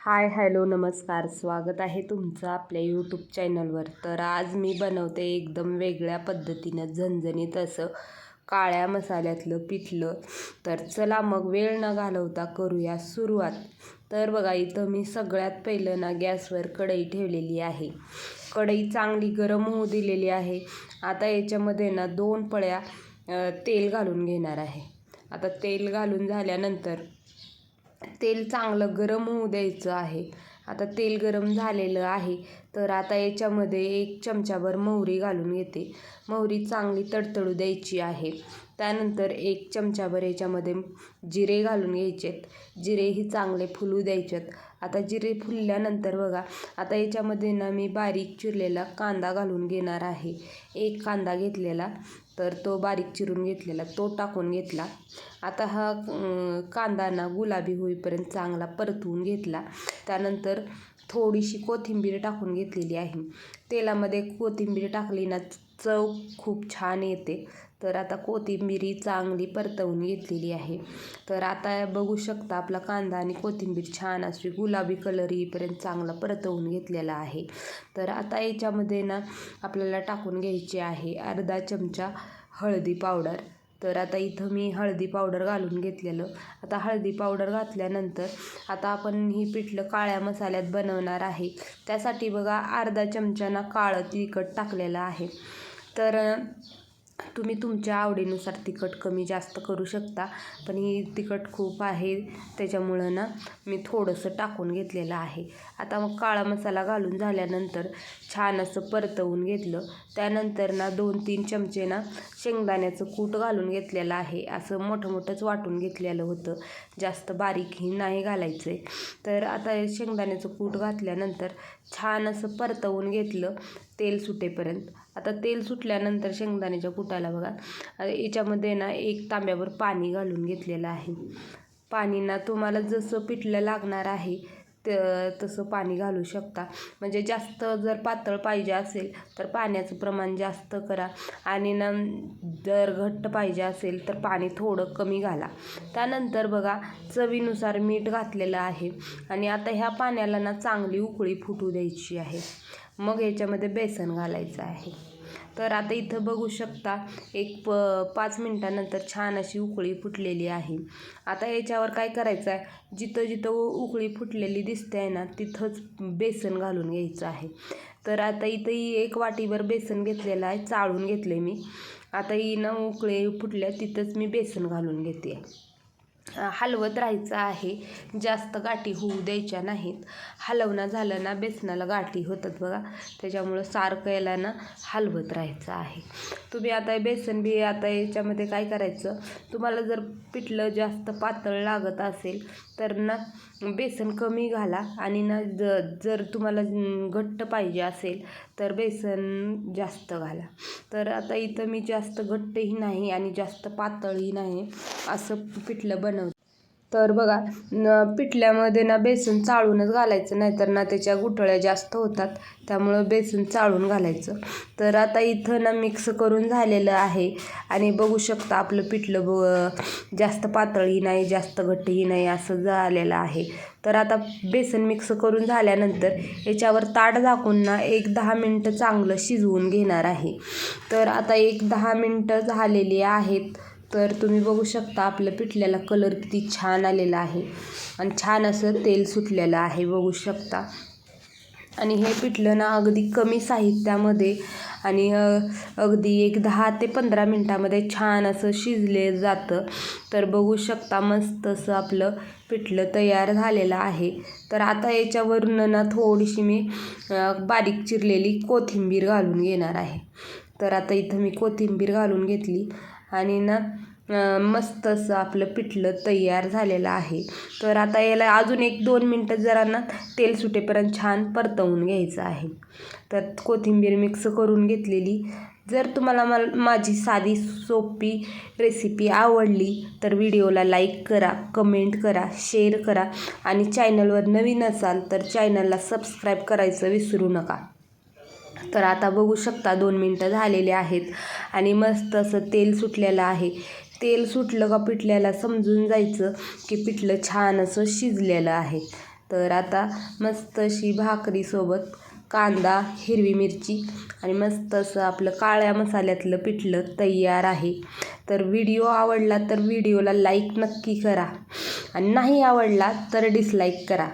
Hi hello नमस्कार. स्वागत आहे तुमचं आपल्या यूट्यूब चॅनलवर तर आज मी बनवते एकदम वेगळ्या पद्धतीनं झणझणीत असं काळ्या मसाल्यातलं पिठलं. तर चला मग वेळ न घालवता करूया सुरुवात. तर बघा इथं मी सगळ्यात पहिलं ना गॅसवर कढई ठेवलेली आहे. कढई चांगली गरम होऊ दिलेली आहे. आता याच्यामध्ये ना दोन पळ्या तेल घालून घेणार आहे. आता तेल घालून झाल्यानंतर तेल चांगलं गरम होऊ द्यायचं आहे. आता तेल गरम झालेलं आहे तर आता याच्यामध्ये एक चमचाभर मोहरी घालून घेते. मोहरी चांगली तडतडू द्यायची आहे. त्यानंतर एक चमचाभर याच्यामध्ये जिरे घालून घ्यायचेत. जिरेही चांगले फुलू द्यायचेत. आता जिरे फुलल्यानंतर बघा आता याच्यामध्ये ना मी बारीक चिरलेला कांदा घालून घेणार आहे. एक कांदा घेतलेला तर तो बारीक चिरून घेतलेला तो टाकून घेतला. आता हा कांदा ना गुलाबी होईपर्यंत चांगला परतवून घेतला. त्यानंतर थोडीशी कोथिंबीर टाकून घेतलेली आहे. तेलामध्ये कोथिंबीर टाकली ना चव खूप छान येते. तर आता कोथिंबीर चांगली परतवून घेतलेली आहे. तर आता बघू शकता आपला कांदा आणि कोथिंबीर छान अशी गुलाबी कलर येईपर्यंत चांगला परतवून घेतलेला आहे. तर आता याच्यामध्ये ना आपल्याला टाकून घ्यायची आहे अर्धा चमचा हळदी पावडर. तर आता इथं मी हळदी पावडर घालून घेतलेलं. आता हळदी पावडर घातल्यानंतर आता आपण ही पिठलं काळ्या मसाल्यात बनवणार आहे. त्यासाठी बघा अर्धा चमचाना काळं तिखट टाकलेलं आहे. तर तुम्ही तुमच्या आवडीनुसार तिखट कमी जास्त करू शकता. पण ही तिखट खूप आहे त्याच्यामुळं ना मी थोडंसं टाकून घेतलेलं आहे. आता मग काळा मसाला घालून झाल्यानंतर छान असं परतवून घेतलं. त्यानंतर ना दोन तीन चमचे ना शेंगदाण्याचं कूट घालून घेतलेलं आहे. असं मोठं मोठंच वाटून घेतलेलं होतं. जास्त बारीकही नाही घालायचं आहे तर आता हे शेंगदाण्याचं कूट घातल्यानंतर छान असं परतवून घेतलं. तेल सुटेपर्यंत. आता तेल सुटल्यानंतर शेंगदाण्याच्या कुटाला बघा. याच्यामध्ये ना एक तांब्यावर पाणी घालून घेतलेलं आहे. पाणी ना तुम्हाला जसं पिठलं लागणार आहे त तसं पाणी घालू शकता. म्हणजे जास्त जर पातळ पाहिजे असेल तर पाण्याचं प्रमाण जास्त करा. आणि ना जर घट्ट पाहिजे असेल तर पाणी थोडं कमी घाला. त्यानंतर बघा चवीनुसार मीठ घातलेलं आहे. आणि आता ह्या पाण्याला ना चांगली उकळी फुटू द्यायची आहे. मग याच्यामध्ये बेसन घालायचं आहे. तर आता इथं बघू शकता एक प पाच मिनटानंतर छान अशी उकळी फुटलेली आहे. आता याच्यावर काय करायचं आहे? जिथं जिथं उकळी फुटलेली दिसते आहे ना तिथंच बेसन घालून घ्यायचं आहे. तर आता इथं ही एक वाटीभर बेसन घेतलेलं आहे चाळून घेतले मी. आता ही ना उकळी फुटल्या तिथंच मी बेसन घालून घेते. हलवत राहायचं आहे. जास्त गाठी होऊ द्यायच्या नाहीत. हलवणं झालं ना बेसनाला गाठी होतात बघा. त्याच्यामुळं सारखं याला ना हलवत राहायचं आहे. तुम्ही आता बेसन बी आता याच्यामध्ये काय करायचं? तुम्हाला जर पिठलं जास्त पातळ लागत असेल तर ना बेसन कमी घाला. आणि ना ज जर तुम्हाला घट्ट पाहिजे असेल तर बेसन जास्त घाला. तर आता इथं मी जास्त घट्टही नाही आणि जास्त पातळही नाही. असं पिठलं बन तर बघा न पिठल्यामध्ये ना बेसन चाळूनच घालायचं नाहीतर ना त्याच्या गुठळ्या जास्त होतात. त्यामुळं बेसन चाळून घालायचं. तर आता इथं ना मिक्स करून झालेलं आहे. आणि बघू शकता आपलं पिठलं ब जास्त पातळही नाही जास्त घट्टही नाही असं झालेलं आहे. तर आता बेसन मिक्स करून झाल्यानंतर याच्यावर ताट झाकून ना एक दहा मिनटं चांगलं शिजवून घेणार आहे. तर आता एक दहा मिनटं झालेली आहेत. तर तुम्ही बघू शकता आपल्या पिठल्याला कलर किती छान आलेला आहे. आणि छान असं तेल सुटलेलं आहे बघू शकता. आणि हे पिठलं ना अगदी कमी साहित्यामध्ये आणि अगदी एक दहा ते पंधरा मिनटामध्ये छान असं शिजले जातं. तर बघू शकता मस्त असं आपलं पिठलं तयार झालेलं आहे. तर आता याच्यावरून ना थोडीशी मी बारीक चिरलेली कोथिंबीर घालून घेणार आहे. तर आता इथं मी कोथिंबीर घालून घेतली. आणि ना मस्त असं आपलं पिठलं तयार झालेलं आहे. तर आता याला अजून एक दोन मिनटं जरा ना तेल सुटेपर्यंत छान परतवून घ्यायचं आहे. तर कोथिंबीर मिक्स करून घेतलेली. जर तुम्हाला मल माझी साधी सोपी रेसिपी आवडली तर व्हिडिओला लाईक करा कमेंट करा शेअर करा. आणि चॅनलवर नवीन असाल तर चॅनलला सबस्क्राईब करायचं विसरू नका. तर आता बघू शकता दोन मिनटं झालेले आहेत. आणि मस्त असं तेल सुटलेलं आहे. तेल सुटलं का पिठल्याला समजून जायचं की पिठलं छान असं शिजलेलं आहे. तर आता मस्त अशी भाकरीसोबत कांदा हिरवी मिरची आणि मस्त असं आपलं काळ्या मसाल्यातलं पिठलं तयार आहे. तर व्हिडिओ आवडला तर व्हिडिओला लाईक नक्की करा. आणि नाही आवडला तर डिसलाईक करा.